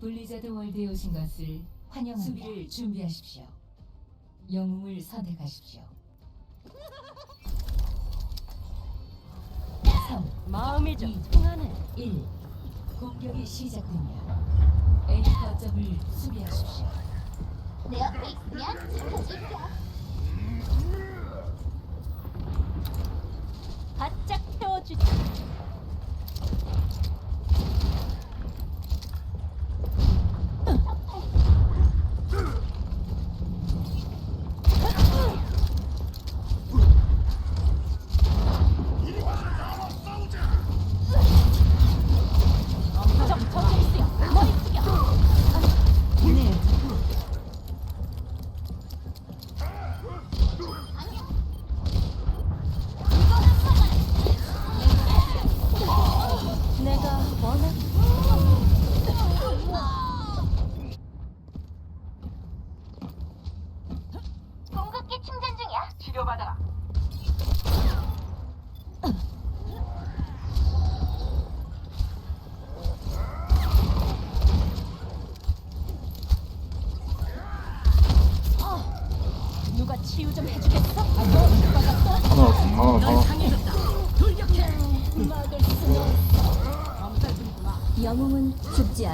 블리자드 월드에 오신 것을 환영합니다. 수비를 준비하십시오. 영웅을 선택하십시오. 3, 마음이 좀 2, 통하네. 1. 공격이 시작됩니다. A 거점을 수비하십시오. 내 옆에 있으면 지켜줄게. 바짝 태워주지.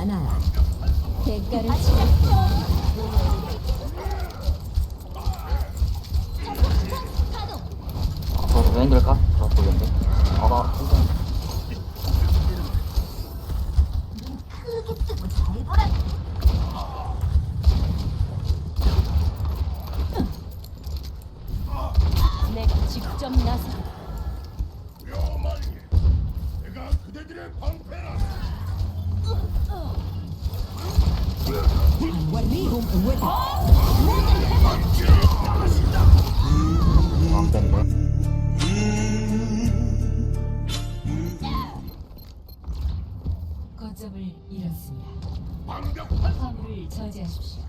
않아요. 대가를 태워주지. 저왜 힘들까? 저 보겠는데 아나 잘 보라. 내가 직접 나서 내가 그대들의 방 거점을 잃었습니다. 화물을 저지하십시오.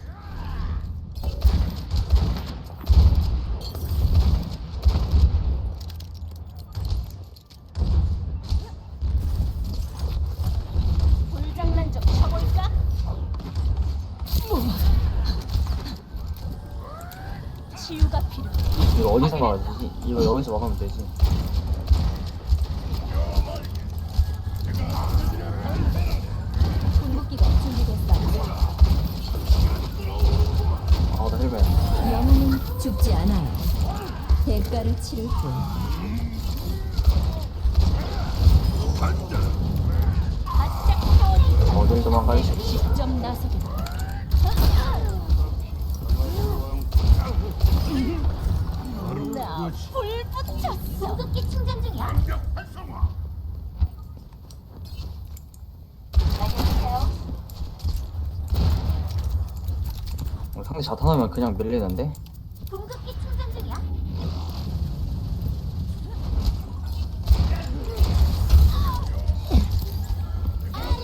불장난 좀 쳐볼까? 치유가 필요해. 이거 어디서 막아지지? 이거 여기서 막으면 되지 궁극기가 준비됐어. 아나 힐벤 영웅은 죽지 않아요. 대가를 치를 뿐. 바짝 태워주지. 어딜 도망가야지 직접 나서겠다. 나불 붙였어. 공급기 충전 중이야. 방벽 활성화. 알려주세요. 어, 상대 자탄하면 그냥 밀리는데? 충전 중이야.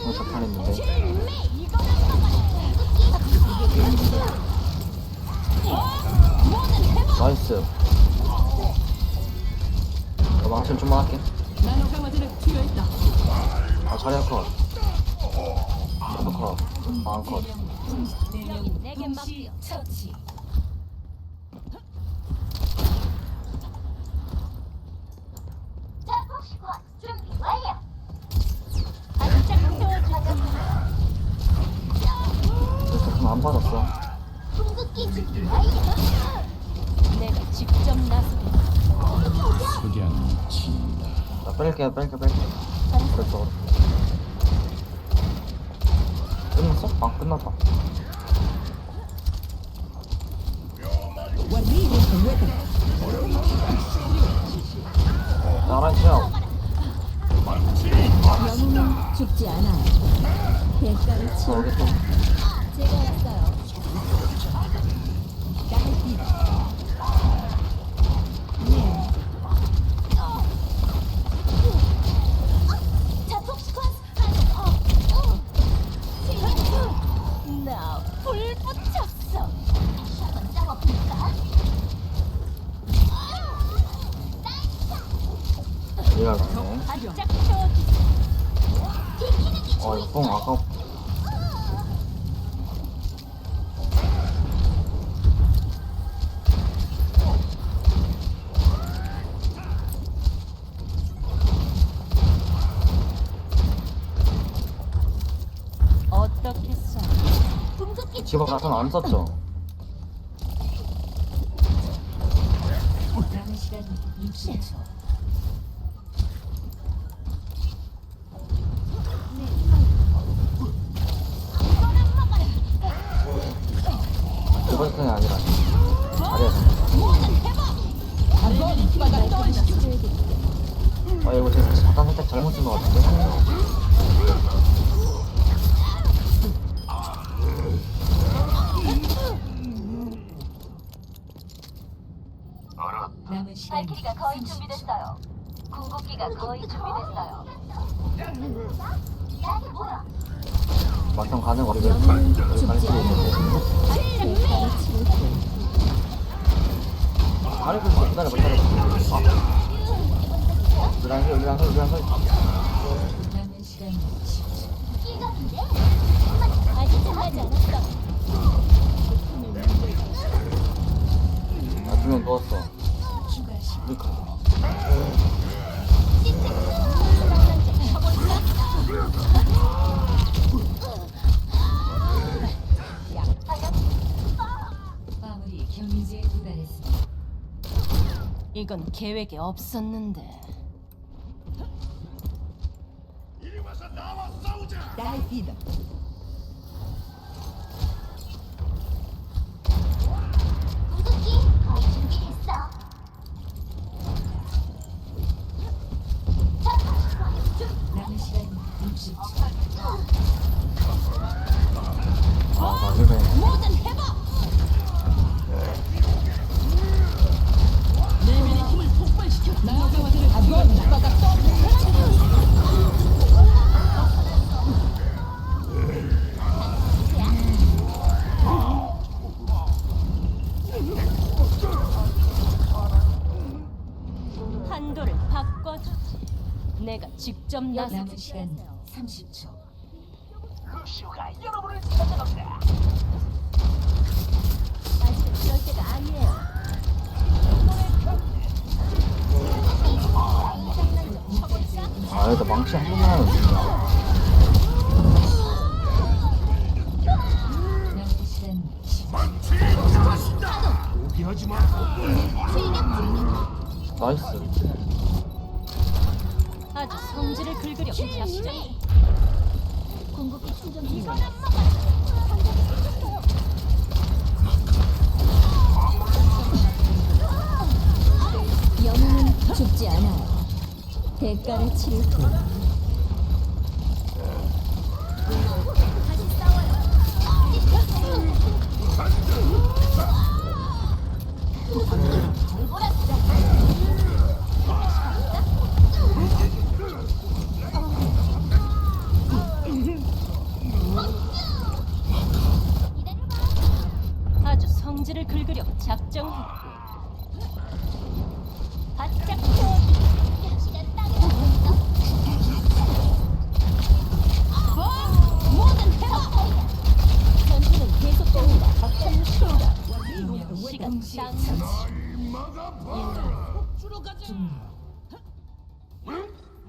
어 자탄했는데 나이스 나 좀만 할게 나노. 아 자리야 컷 컷안컷 네 동시 처치. 좀안 받았어 공급기 준비 완료. 내가 직접 나서겠다. 나 뺄게 뺄게 뺄게 그렇죠 끝났어? 아 끝났다 나랑 치워 영웅은 죽지 않아요. 대가를 어, 여기 또 제가 왔어요. 자, 복식과 가동. 어, 어. 나불 붙였어. 한번 싸워볼까? 얘가 가네 바짝 태워주지. 어 이거 뽕 아까 지금 나선 안 썼죠? 남은 시간 60초. 이번 턴이 아니라 잘했어 아 이거 제가 잠깐 살짝 잘못 쓴 것 같은데 남은 시간 발키리가 거의 30초. 준비됐어요. 궁극기가 거의 준비됐어요. 막상 가는 거 죽지 가릴 수도 있는데 수 있어 기다려봐 기다려봐 아 10초. 이건데? 아직 끝나지 않았어. 나두명 넣었어 추가 시간. 우리 거 이건 계획에 없었는데. 이리 와서 나와 싸우자. 궁극기 거의 준비됐어. 남은 시간 60초. 아나 힐벤 뭐든 해봐. 내면의 힘을 폭발시켜. 넌 오빠가 떠. 나서 남은 시간 30초. 아직은 그럴 때가 아니에요. 아 여기다 망치 한 번만 하면 되냐 남은 시간 10초. 망치 것이다. 포기하지 마. 나이스 아주 성질을 긁으려 작정. 궁극기 충전 중. 영웅은 죽지 않아요. 대가를 치를 뿐.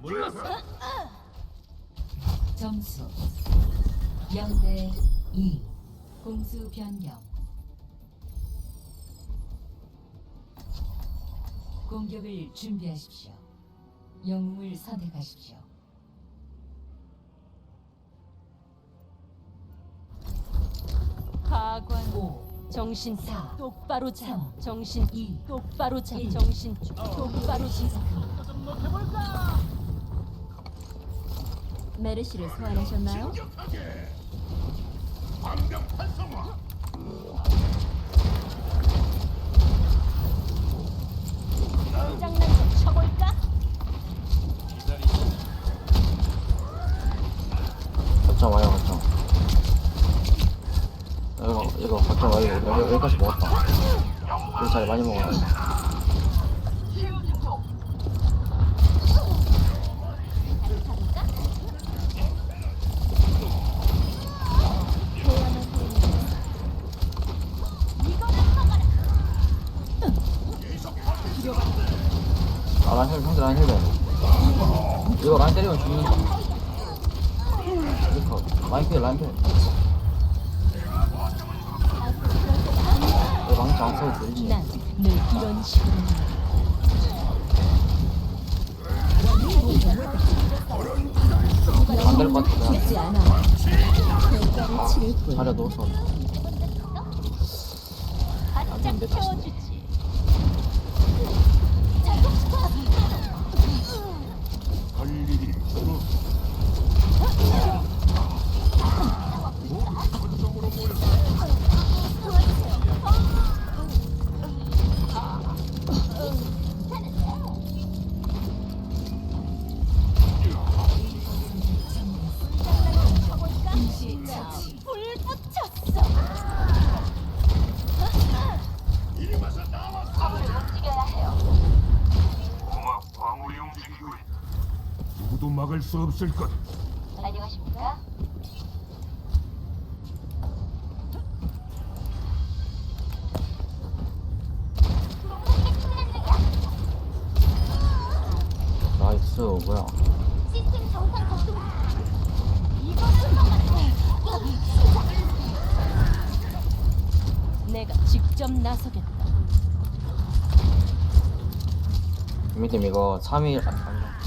물러서. 점수 0대 2. 공수 변경. 공격을 준비하십시오. 영웅을 선택하십시오. 가관 5, 정신 사, 똑바로 차 삼, 정신 이, 똑바로 차 일. 정신 똑바로 차 메르시를 소환하셨나요? 진격하게. 방병 활성화. 장난 좀 쳐볼까? 거점 와요 이거 이거 거점 와요 여기, 여기까지 먹었다. 여기 잘 많이 먹어요. 아 라인 형들 라인 힐벤 이거 라인 때리면 죽는다. 이거 라인 필 라인 필 망치 안 써도 되지. 난늘 이런 식으로 안될것 같아. 자리에 넣어서. 안. 수 없을 것. 안녕하십니까? 나이스, 뭐야. 시스템 정상 작동. 이거는 막았어. 시작. 내가 직접 나서겠다. 미님 이거 3일, 아니, 아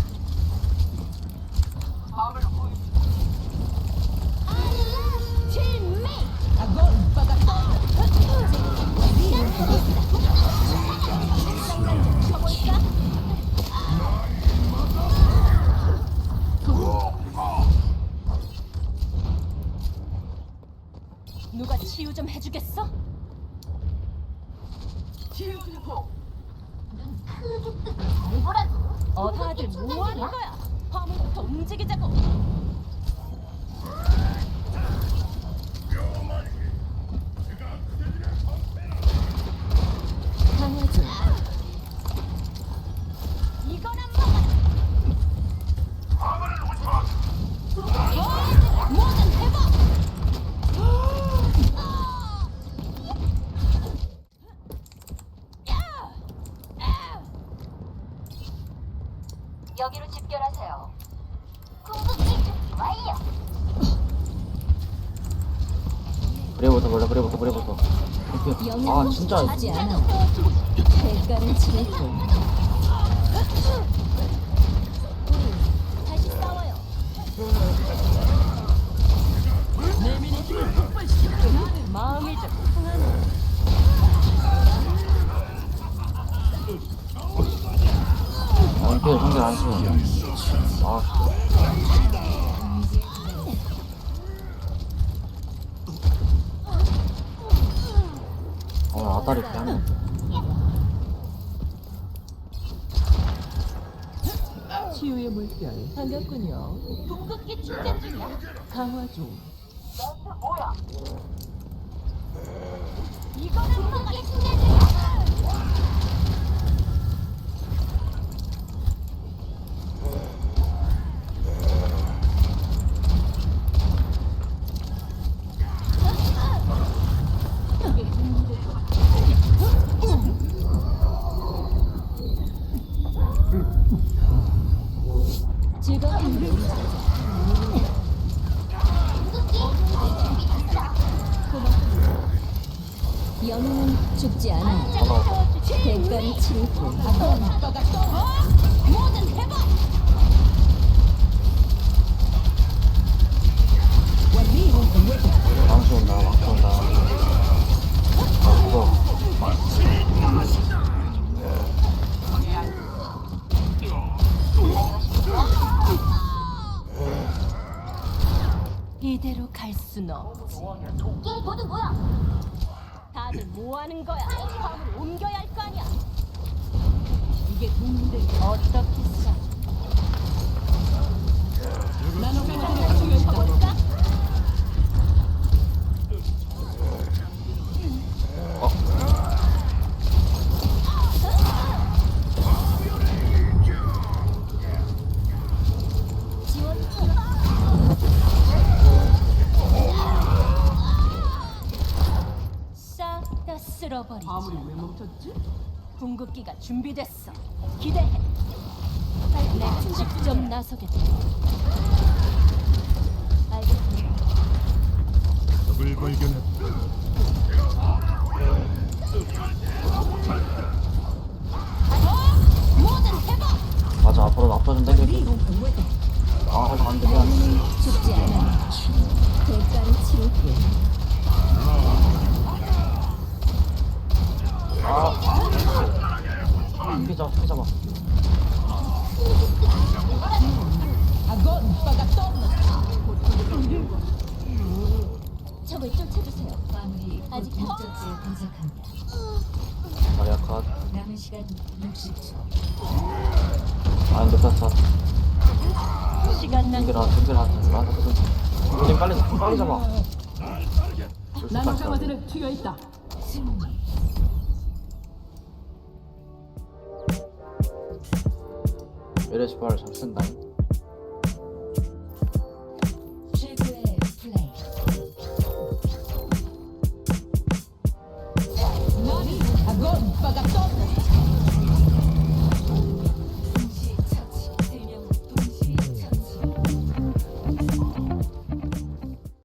진짜. 죽지 않아. 대가를 뿐. 치유의 물결 반갑군요. 궁극기 충전 중이야. 강화 중. 너한테 뭐야? 이거는 궁극기 충전 중이야. 즐거운 우리 영웅은 죽지 않아. 대가를 치를 뿐. 뭐든 해봐. 이대로 갈 순 없지. 이 모두 뭐야? 다들 뭐 하는 거야? 화물 옮겨야 할 거 아니야. 이게 동문들 어떻게 싸? 쳐볼까? 지원 화물이 왜 멈췄지? 궁극기가 준비됐어. 기대해. 내 직접 나서겠다. 알겠다. 을 발견했다. 어? 뭐든 앞으로 나빠진다. 이거 공부했다. 아, 안 되면 빨리 잡아 빨리 잡아 나노 강화제를 투여했다. 메레스파를 잘 쓴다